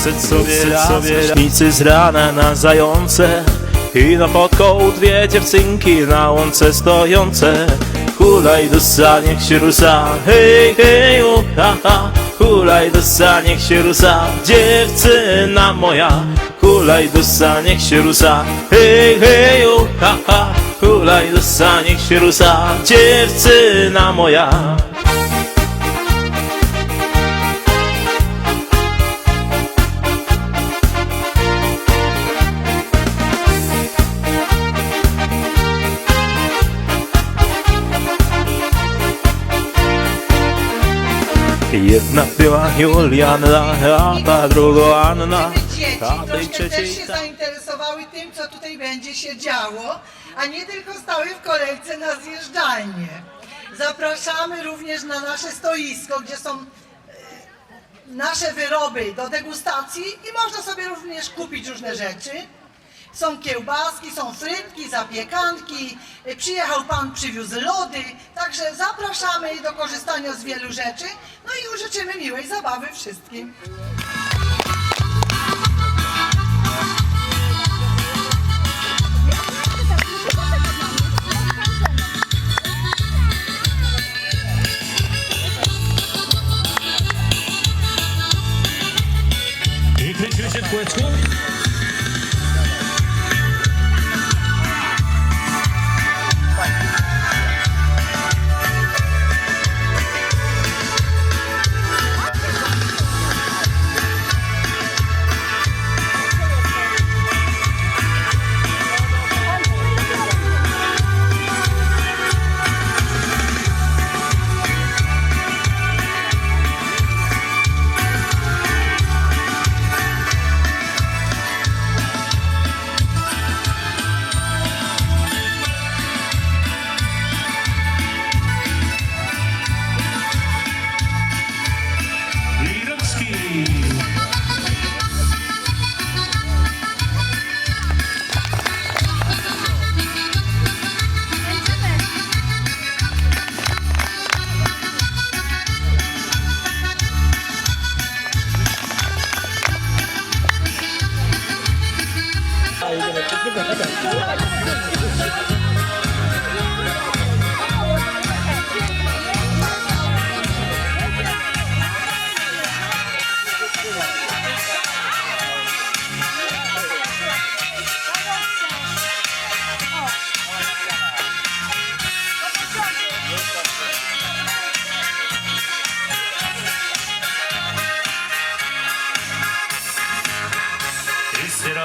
Usać sobie, sobie z rana na zające. I na podkoł dwie dziewczynki na łące stojące. Hulaj do sa, niech się rusa. Hej, hej, u, ha, ha Hulaj do sa, niech się rusa. Dziewczyna moja. Hulaj do sa, niech się rusa. Hej, hej, u, ha, ha Hulaj do sa, niech się rusa. Dziewczyna moja Jedna była Juliana, a ta druga Anna dzieci A tej troszkę też trzeciej się tam. zainteresowały tym, co tutaj będzie się działo, a nie tylko stały w kolejce na zjeżdżalnię. Zapraszamy również na nasze stoisko, gdzie są e, nasze wyroby do degustacji i można sobie również kupić różne rzeczy. Są kiełbaski, są frytki, zapiekanki, e, przyjechał pan, przywiózł lody, także zapraszamy do korzystania z wielu rzeczy, no i życzymy miłej zabawy wszystkim. I kręcimy się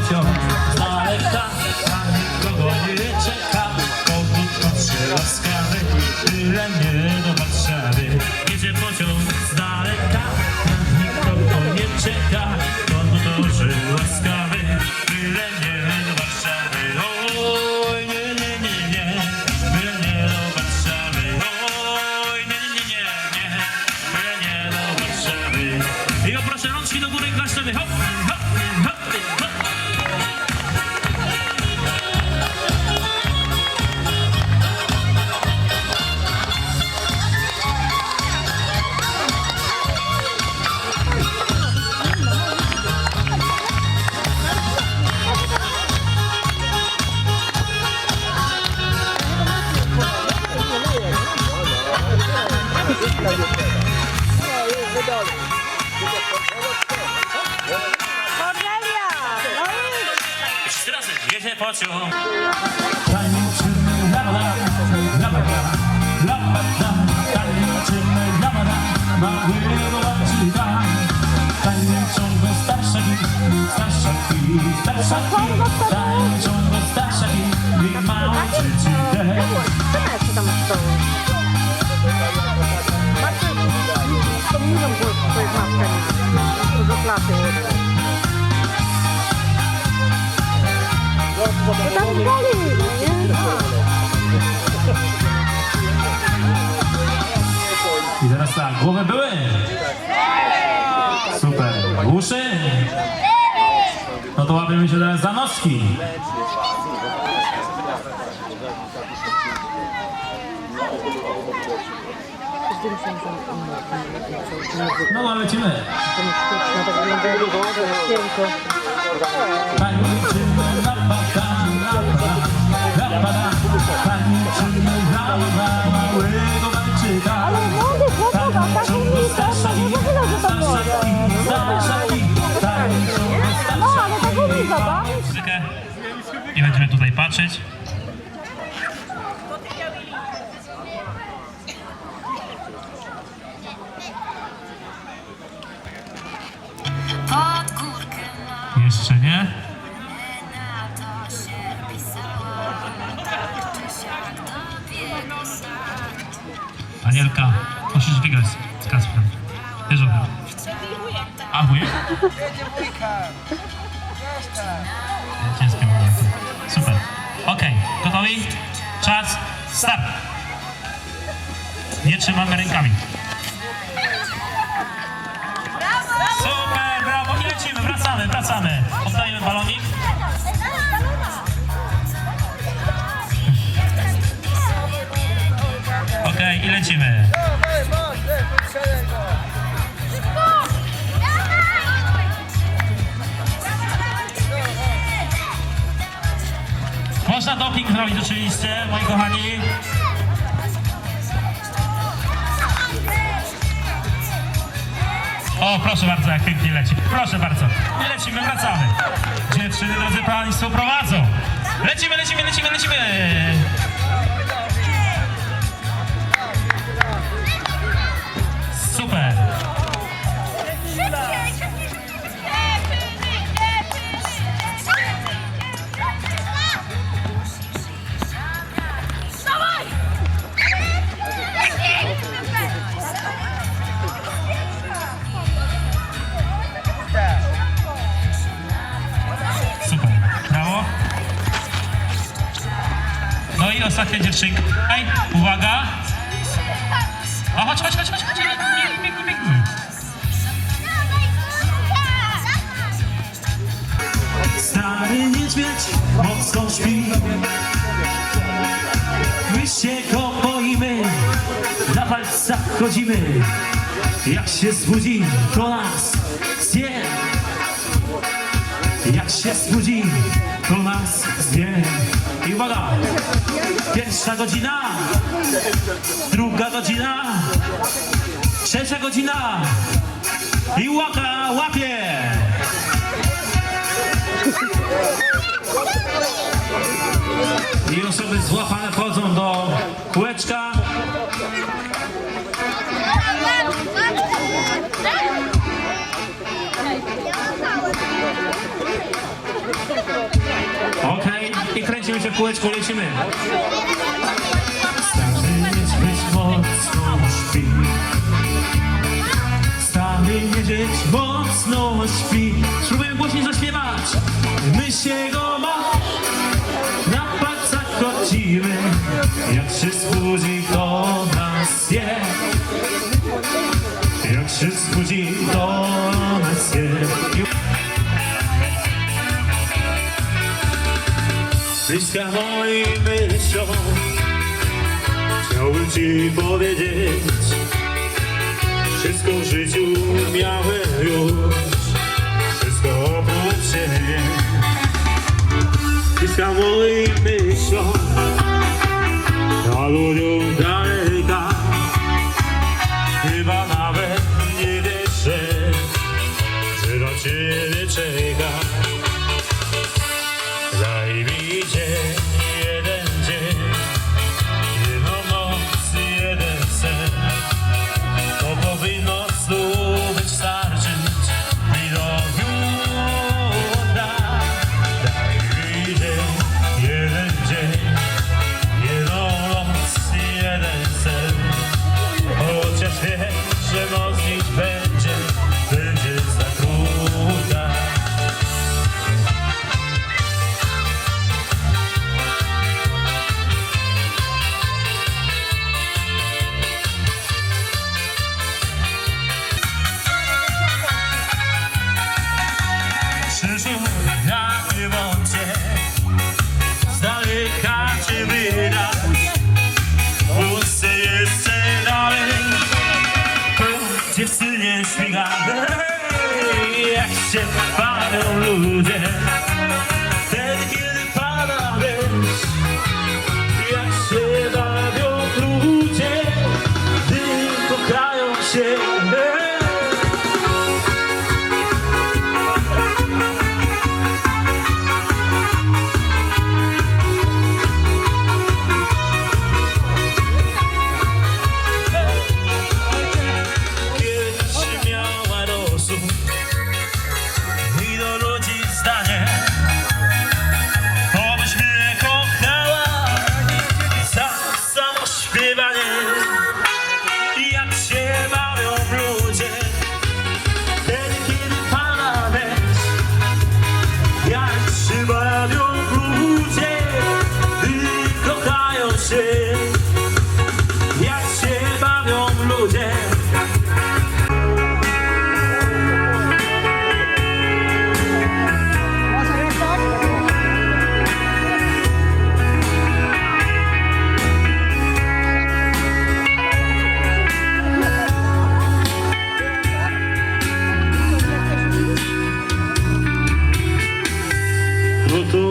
pociąg z daleka pociąg. Lama, tańczymy tą? Marcin, z tą tam boli, no nie? I teraz tak, głowy były? Super. Uszy? No to łapiemy się teraz za noski. No to lecimy. Tańczymy na na Jeszcze nie. start Anielka, musisz wygrać z Kasprem. Wiesz o tym. A wujek? Ciężkie momenty. Okej, gotowi? Czas, start. Nie trzymamy rękami. Super, brawo i lecimy, wracamy, wracamy. Oddajemy balonik. Okej, i lecimy. Można doping zrobić oczywiście, moi kochani. O, proszę bardzo, jak pięknie leci. Proszę bardzo. I lecimy, wracamy. Dziewczyny, drodzy Państwo, prowadzą. Lecimy, lecimy, lecimy, lecimy. I ostatnia dziewczynka. Ej, uwaga. O, chodź, chodź, chodź, chodź, chodź. Biegnij, biegnij. Stary niedźwiedź mocno śpi My się go boimy Na palcach chodzimy Jak się zbudzi, to nas zje Jak się zbudzi, to nas I uwaga! Pierwsza godzina Druga godzina Trzecia godzina. I łaka łapie. I osoby złapane wchodzą do kółeczka. W kółeczku, lecimy. Stary niedźwiedź mocno śpi. Stary niedźwiedź mocno śpi. Spróbujemy głośniej zaśpiewać. My się go ma. Na palcach chodzimy, jak się zbudzi, to nas je. Jak się zbudzi, to nas je. Bliska moim myślą, chciałbym ci powiedzieć, wszystko w życiu miałem już, wszystko oprócz ciebie. Bliska moim myślą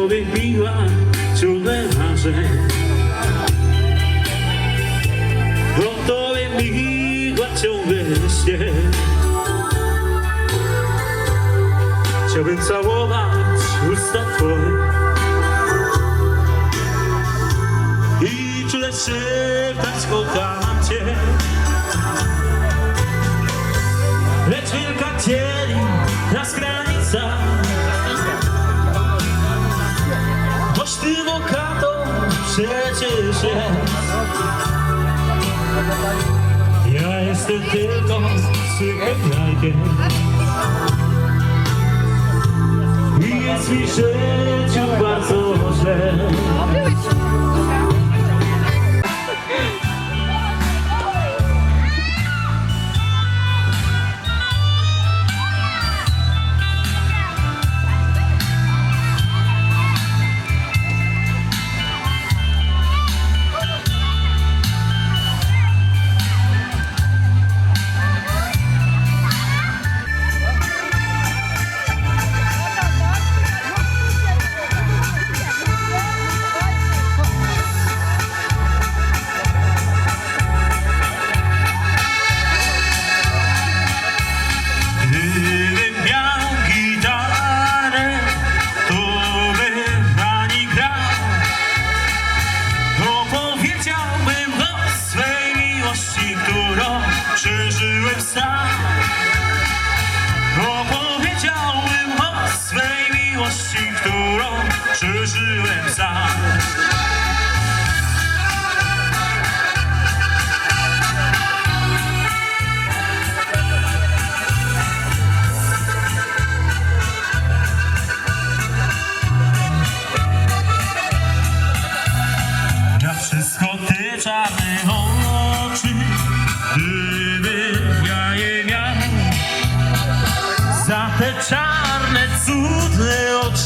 wybiła cudne. O tobie ciągle śnie. Chciałbym całować usta twoje i czule szeptać kocham cię. Lecz wielka cieli nas granica przecież jest. Ja jestem tylko sykiem najpierw. I jest mi życiu bardzo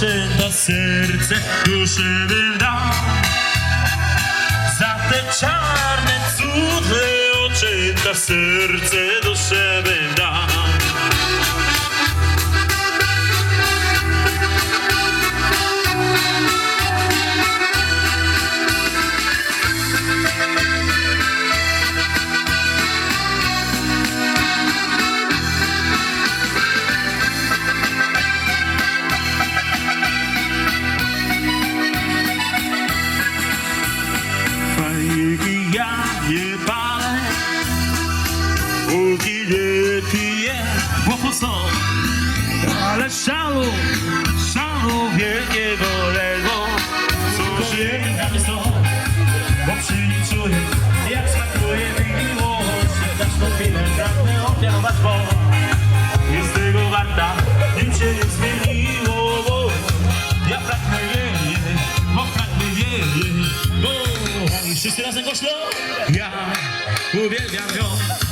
patrzy na serce, duszy bym dał Za te czarne, cudne oczy, na serce duszę bym dał Ja uwielbiam ją.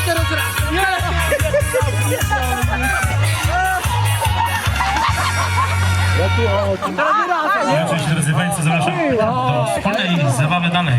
Zróbmy teraz raz. Nie! Teraz nie raz. Cześć drodzy Państwo, zapraszam do wspólnej zabawy dalej.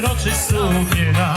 przeroczy sumienia